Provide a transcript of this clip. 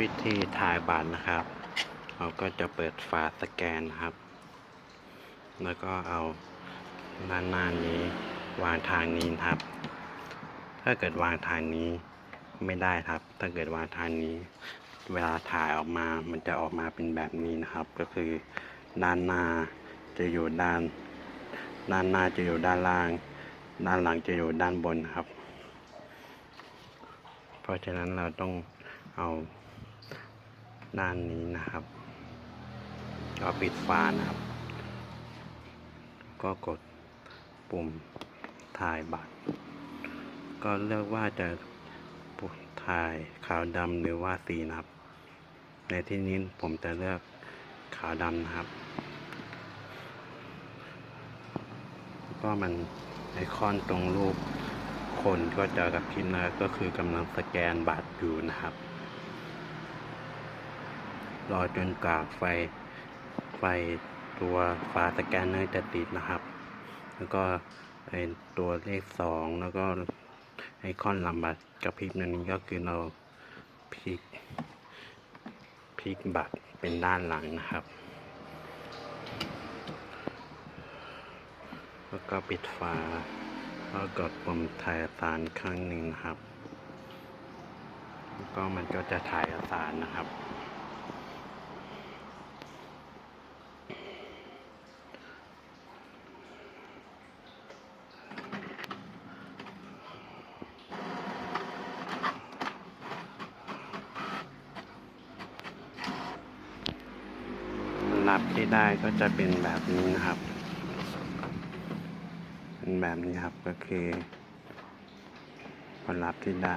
วิธีถ่ายบัตรนะครับ เราก็จะเปิดฝาสแกนนะครับ แล้วก็เอาด้านหน้านี้วางทางนี้ครับ ถ้าเกิดวางทางนี้ไม่ได้ครับ ถ้าเกิดวางทางนี้ เวลาถ่ายออกมา มันจะออกมาเป็นแบบนี้นะครับ ก็คือด้านหน้าจะอยู่ด้าน ด้านหน้าจะอยู่ด้านล่าง ด้านหลังจะอยู่ด้านบนครับ เพราะฉะนั้นเราต้องเอา ด้านนี้นะครับก็ปิดฝานะครับ ก็กดปุ่มถ่ายบัตร ก็เลือกว่าจะถ่ายขาวดำหรือว่าสีนะครับ ในที่นี้ผมจะเลือกขาวดำนะครับ ก็มันไอคอนตรงรูปคนก็จะกับพริบนะก็คือกำลังสแกนบัตรอยู่นะครับ รอจนกว่าไฟ ไฟตัวฝาสแกนเนอร์จะติดนะครับ แล้วก็ไอตัวเลขสองแล้วก็ไอคอนลำบัตรกระพริบนั้นก็คือเราพลิกพลิกบัตรเป็นด้านหลังนะครับ แล้วก็ปิดฝาแล้วกดปุ่มถ่ายสารครั้งหนึ่งนะครับ แล้วก็มันก็จะถ่ายสารนะครับ รับที่ได้ก็จะเป็นแบบนี้นะครับ เป็นแบบนี้ครับก็คือผลลัพธ์ที่ได้